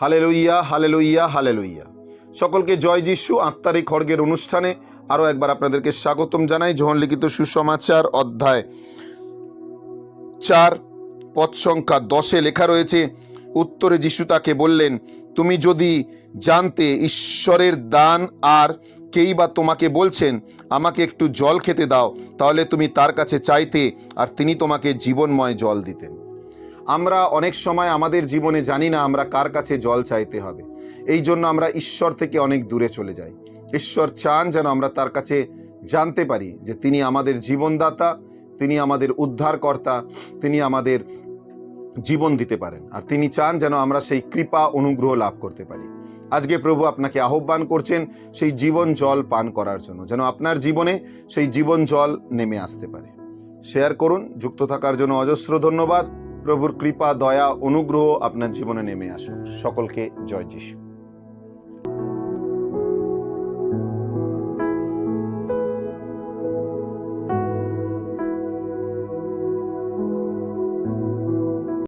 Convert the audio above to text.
হালে লইয়া হালে লইয়া হালে লইয়া সকলকে জয় যিশু, আত্মারি খড়গের অনুষ্ঠানে আরও একবার আপনাদেরকে স্বাগতম জানাই। যোহন লিখিত সুসমাচার অধ্যায় চার পদ সংখ্যা দশে লেখা রয়েছে, উত্তরে যিশু তাকে বললেন, তুমি যদি জানতে ঈশ্বরের দান আর কেই বা তোমাকে বলছেন, আমাকে একটু জল খেতে দাও, তাহলে তুমি তার কাছে চাইতে, আর তিনি তোমাকে জীবনময় জল দিতেন। আমরা অনেক সময় আমাদের জীবনে জানি না আমরা কার কাছে জল চাইতে হবে। এই জন্য আমরা ঈশ্বর থেকে অনেক দূরে চলে যাই। ঈশ্বর চান যেন আমরা তার কাছে জানতে পারি যে তিনি আমাদের জীবনদাতা, তিনি আমাদের উদ্ধারকর্তা, তিনি আমাদের জীবন দিতে পারেন। আর তিনি চান যেন আমরা সেই কৃপা, অনুগ্রহ লাভ করতে পারি। আজকে প্রভু আপনাকে আহ্বান করছেন সেই জীবন জল পান করার জন্য, যেন আপনার জীবনে সেই জীবন জল নেমে আসতে পারে। শেয়ার করুন, যুক্ত থাকার জন্য অজস্র ধন্যবাদ। প্রভুর কৃপা দয়া অনুগ্রহ আপনার জীবনে নেমে আসুক। সকলকে জয় যিশু।